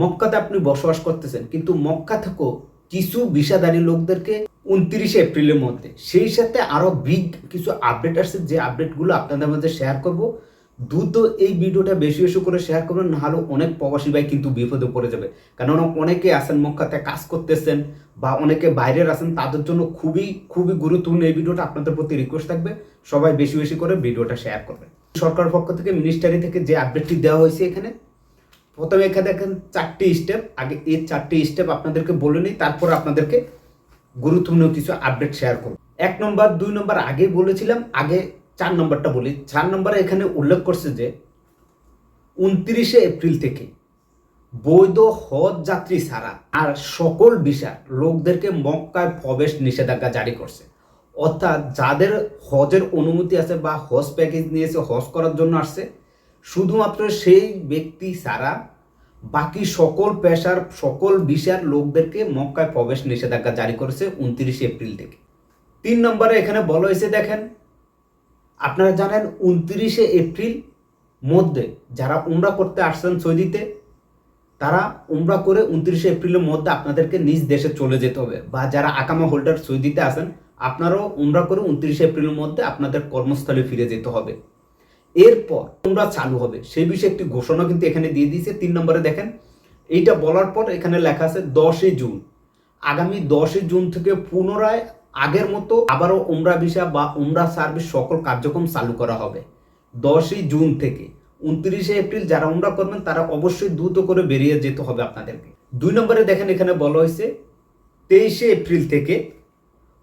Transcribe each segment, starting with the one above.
মক্কাতে আপনি বসবাস করতেছেন, কিন্তু মক্কা থেকেও কিছু বিষাদারী লোকদেরকে উনত্রিশে এপ্রিলের মধ্যে, সেই সাথে আরও বিগ কিছু আপডেট আসছে, যে আপডেটগুলো আপনাদের মধ্যে শেয়ার করব। দ্রুত এই ভিডিওটা বেশি বেশি করে শেয়ার করবেন, নাহলে অনেক প্রবাসী ভাই কিন্তু বিপদে পড়ে যাবে। কেননা অনেকে আছেন মক্কাতে কাজ করতেছেন বা অনেকে বাইরের আছেন, তাদের জন্য খুবই খুবই গুরুত্বপূর্ণ এই ভিডিওটা আপনাদের প্রতি রিকোয়েস্ট থাকবে। সবাই বেশি বেশি করে ভিডিওটা শেয়ার করবেন। সরকার পক্ষ থেকে মিনিস্টারি থেকে যে আপডেটটি দেওয়া হয়েছে এখানে প্রথমে এখানে দেখেন চারটি স্টেপ আগে এই চারটি স্টেপ আপনাদেরকে বলে নিই, তারপর আপনাদেরকে গুরুত্বপূর্ণ কিছু আপডেট শেয়ার করব। এক নম্বর দুই নম্বর আগে বলেছিলাম, আগে চার নম্বরটা বলি। চার নম্বরে এখানে উল্লেখ করছে যে, উনত্রিশে এপ্রিল থেকে বৈধ হজ যাত্রী ছাড়া আর সকল ভিসা লোকদেরকে মক্কায় প্রবেশ নিষেধাজ্ঞা জারি করছে। অর্থাৎ যাদের হজের অনুমতি আছে বা হজ প্যাকেজ নিয়েছে হজ করার জন্য আসছে শুধুমাত্র সেই ব্যক্তি ছাড়া বাকি সকল পেশার, সকল ভিসার লোকদেরকে মক্কায় প্রবেশ নিষেধাজ্ঞা জারি করেছে উনত্রিশে এপ্রিল থেকে। তিন নম্বরে এখানে বলা হয়েছে, দেখেন, আপনারা জানেন উনত্রিশে এপ্রিল মধ্যে যারা উমরা করতে আসছেন সৌদিতে, তারা উমরা করে উনত্রিশে এপ্রিলের মধ্যে আপনাদেরকে নিজ দেশে চলে যেতে হবে বা যারা আকামা হোল্ডার সৌদিতে আসেন আপনারাও উমরা করে উনত্রিশে এপ্রিলের মধ্যে আপনাদের কর্মস্থলে ফিরে যেতে হবে। এরপর উমরা চালু হবে। সেই বিষয়ে একটি ঘোষণা কিন্তু এখানে দিয়ে দিয়েছে, তিন নম্বরে দেখেন। এইটা বলার পর এখানে লেখা আছে দশই জুন। আগামী দশই জুন থেকে পুনরায় আগের মতো আবারও উমরা ভিসা বা উমরা সার্ভিস সকল কার্যক্রম চালু করা হবে। দশই জুন থেকে। উনত্রিশে এপ্রিল যারা উমরা করবেন, তারা অবশ্যই দ্রুত করে বেরিয়ে যেতে হবে আপনাদেরকে। দুই নম্বরে দেখেন এখানে বলা হয়েছে, তেইশে এপ্রিল থেকে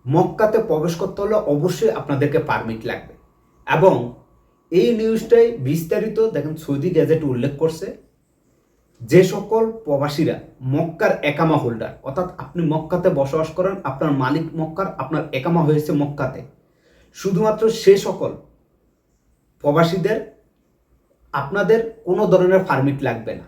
মক্কাতে প্রবেশ করতে হলে অবশ্যই আপনাদেরকে পারমিট লাগবে। এবং এই নিউজটাই বিস্তারিত দেখেন সৌদি গ্যাজেট উল্লেখ করছে যে সকল প্রবাসীরা মক্কার একামা হোল্ডার, অর্থাৎ আপনি মক্কাতে বসবাস করেন, আপনার মালিক মক্কার, আপনার একামা হয়েছে মক্কাতে। শুধুমাত্র সে সকল প্রবাসীদের আপনাদের কোনো ধরনের পারমিট লাগবে না।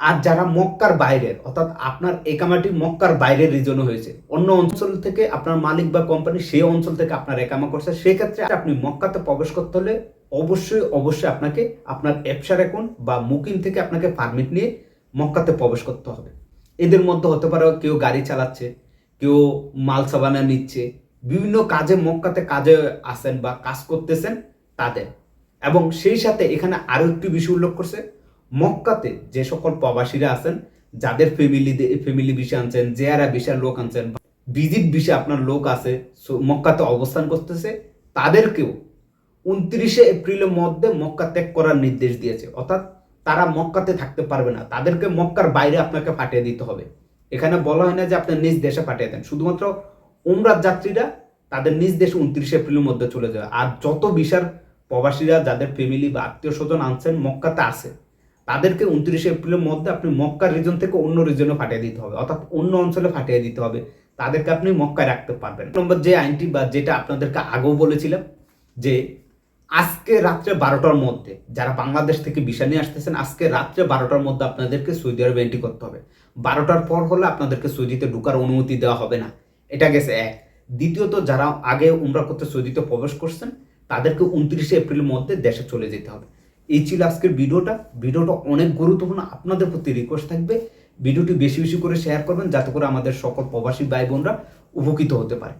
আর যারা মক্কার বাইরের, অর্থাৎ আপনার একামাটি মক্কার বাইরের রিজনে হয়েছে, অন্য অঞ্চল থেকে আপনার মালিক বা কোম্পানি সেই অঞ্চল থেকে আপনার একামা করছে, সেক্ষেত্রে আপনি মক্কাতে প্রবেশ করতে হলে অবশ্যই অবশ্যই আপনাকে আপনার অ্যাপসার অ্যাকাউন্ট বা মুকিং থেকে আপনাকে পারমিট নিয়ে মক্কাতে প্রবেশ করতে হবে। এদের মধ্যে হতে পারে কেউ গাড়ি চালাচ্ছে, কেউ মাল সাবানা নিচ্ছে, বিভিন্ন কাজে মক্কাতে কাজে আসেন বা কাজ করতেছেন তাদের। এবং সেই সাথে এখানে আরও একটি বিষয় উল্লেখ করছে, মক্কাতে যে সকল প্রবাসীরা আছেন, যাদের ফ্যামিলি ফ্যামিলি বিষয় আনছেন জেয়ারা বিষয়ের লোক আনছেন ভিজিট বিষয়ে আপনার লোক আছে মক্কাতে অবস্থান করতেছে, তাদেরকেও উনত্রিশে এপ্রিলের মধ্যে মক্কা ত্যাগ করার নির্দেশ দিয়েছে। অর্থাৎ তারা মক্কাতে থাকতে পারবে না। তাদেরকে মক্কার বাইরে আপনাকে পাঠিয়ে দিতে হবে। এখানে বলা হয় না যে আপনার নিজ দেশে পাঠিয়ে দেন। শুধুমাত্র উমরার যাত্রীরা তাদের নিজ দেশে উনত্রিশে এপ্রিলের মধ্যে চলে যাবে। আর যত বিশার প্রবাসীরা, যাদের ফ্যামিলি বা আত্মীয় স্বজন আনছেন, মক্কাতে আছে, তাদেরকে উনত্রিশে এপ্রিলের মধ্যে আপনি মক্কার রিজন থেকে অন্য রিজনে পাঠিয়ে দিতে হবে। অর্থাৎ অন্য অঞ্চলে পাঠিয়ে দিতে হবে। তাদেরকে আপনি মক্কায় রাখতে পারবেন। নম্বর যে আইনটি বা যেটা আপনাদেরকে আগেও বলেছিলাম যে আজকে রাত্রে বারোটার মধ্যে যারা বাংলাদেশ থেকে ভিসা নিয়ে আসতেছেন, আজকে রাত্রে বারোটার মধ্যে আপনাদেরকে সৌদি আরবে এন্ট্রি করতে হবে। বারোটার পর হলে আপনাদেরকে সৌদিতে ঢুকার অনুমতি দেওয়া হবে না। এটা গেছে এক। দ্বিতীয়ত, যারা আগে উমরা করতে সৌদিতে প্রবেশ করছেন, তাদেরকে উনত্রিশে এপ্রিলের মধ্যে দেশে চলে যেতে হবে। এই ছিল আজকের ভিডিওটা। ভিডিওটা অনেক গুরুত্বপূর্ণ। আপনাদের প্রতি রিকোয়েস্ট থাকবে। ভিডিওটি বেশি বেশি করে শেয়ার করবেন, যাতে করে আমাদের সকল প্রবাসী ভাই বোনরা উপকৃত হতে পারে।